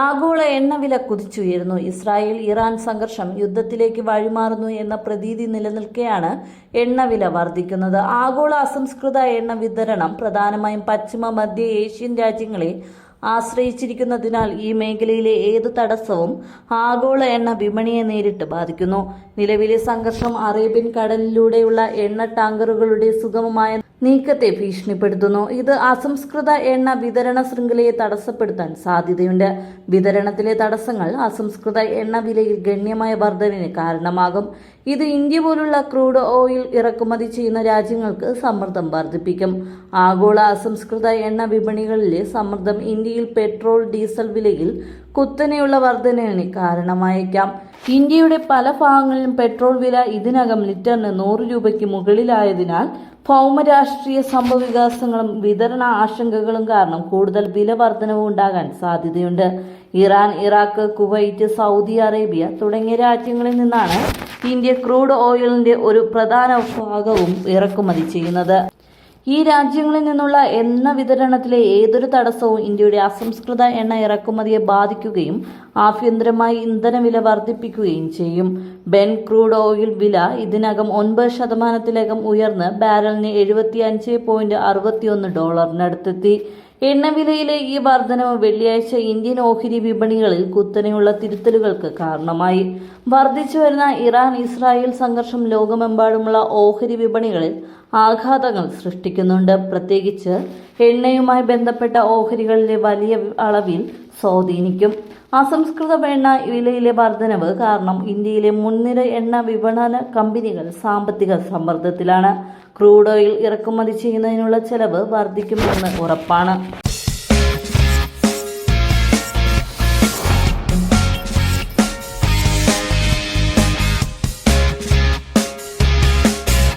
ആഗോള എണ്ണവില കുതിച്ചുയരുന്നു. Israel Iran സംഘർഷം യുദ്ധത്തിലേക്ക് വഴിമാറുന്നു എന്ന പ്രതീതി നിലനിൽക്കെയാണ് എണ്ണവില വർദ്ധിക്കുന്നത്. ആഗോള അസംസ്കൃത എണ്ണ വിതരണം പ്രധാനമായും പശ്ചിമ മധ്യ ഏഷ്യൻ രാജ്യങ്ങളെ ആശ്രയിച്ചിരിക്കുന്നതിനാൽ ഈ മേഖലയിലെ ഏത് തടസ്സവും ആഗോള എണ്ണ വിപണിയെ നേരിട്ട് ബാധിക്കുന്നു. നിലവിലെ സംഘർഷം അറേബ്യൻ കടലിലൂടെയുള്ള എണ്ണ ടാങ്കറുകളുടെ സുഗമമായ നീക്കത്തെ ഭീഷണിപ്പെടുത്തുന്നു. ഇത് അസംസ്കൃത എണ്ണ വിതരണ ശൃംഖലയെ തടസ്സപ്പെടുത്താൻ സാധ്യതയുണ്ട്. വിതരണത്തിലെ തടസ്സങ്ങൾ അസംസ്കൃത എണ്ണ വിലയിൽ ഗണ്യമായ വർധനവിന് കാരണമാകും. ഇത് ഇന്ത്യ പോലുള്ള ക്രൂഡ് ഓയിൽ ഇറക്കുമതി ചെയ്യുന്ന രാജ്യങ്ങൾക്ക് സമ്മർദ്ദം വർദ്ധിപ്പിക്കും. ആഗോള അസംസ്കൃത എണ്ണ വിപണികളിലെ സമ്മർദ്ദം ഇന്ത്യയിൽ പെട്രോൾ ഡീസൽ വിലയിൽ കുത്തനെയുള്ള വർധനവിന് കാരണമായേക്കാം. ഇന്ത്യയുടെ പല ഭാഗങ്ങളിലും പെട്രോൾ വില ഇതിനകം ലിറ്ററിന് നൂറ് രൂപയ്ക്ക് മുകളിലായതിനാൽ ഭൗമരാഷ്ട്രീയ സംഭവവികാസങ്ങളും വിതരണ ആശങ്കകളും കാരണം കൂടുതൽ വില വർധനവ് ഉണ്ടാകാൻ സാധ്യതയുണ്ട്. Iran Iraq Kuwait Saudi Arabia തുടങ്ങിയ രാജ്യങ്ങളിൽ നിന്നാണ് ഇന്ത്യ ക്രൂഡ് ഓയിലിന്റെ ഒരു പ്രധാന ഭാഗവും ഇറക്കുമതി ചെയ്യുന്നത്. ഈ രാജ്യങ്ങളിൽ നിന്നുള്ള എണ്ണ വിതരണത്തിലെ ഏതൊരു തടസ്സവും ഇന്ത്യയുടെ അസംസ്കൃത എണ്ണ ഇറക്കുമതിയെ ബാധിക്കുകയും ആഭ്യന്തരമായി ഇന്ധനവില വർദ്ധിപ്പിക്കുകയും ചെയ്യും. ബെൻ ക്രൂഡ് ഓയിൽ വില ഇതിനകം ഒൻപത് ശതമാനത്തിലകം ഉയർന്ന് ബാരലിന് എഴുപത്തി അഞ്ച് പോയിന്റ് അറുപത്തിയൊന്ന് ഡോളറിനടുത്തെത്തി. എണ്ണവിലയിലെ ഈ വർധനവ് വെള്ളിയാഴ്ച ഇന്ത്യൻ ഓഹരി വിപണികളിൽ കുത്തനെയുള്ള തിരുത്തലുകൾക്ക് കാരണമായി. വർദ്ധിച്ചു വരുന്ന ഇറാൻ ഇസ്രായേൽ സംഘർഷം ലോകമെമ്പാടുമുള്ള ഓഹരി വിപണികളിൽ ആഘാതങ്ങൾ സൃഷ്ടിക്കുന്നുണ്ട്. പ്രത്യേകിച്ച് എണ്ണയുമായി ബന്ധപ്പെട്ട ഓഹരികളിലെ വലിയ അളവിൽ സ്വാധീനിക്കും. അസംസ്കൃത എണ്ണ വിലയിലെ വർധനവ് കാരണം ഇന്ത്യയിലെ മുൻനിര എണ്ണ വിപണന കമ്പനികൾ സാമ്പത്തിക സമ്മർദ്ദത്തിലാണ്. ക്രൂഡ് ഓയിൽ ഇറക്കുമതി ചെയ്യുന്നതിനുള്ള ചെലവ് വർദ്ധിക്കുമെന്ന് ഉറപ്പാണ്.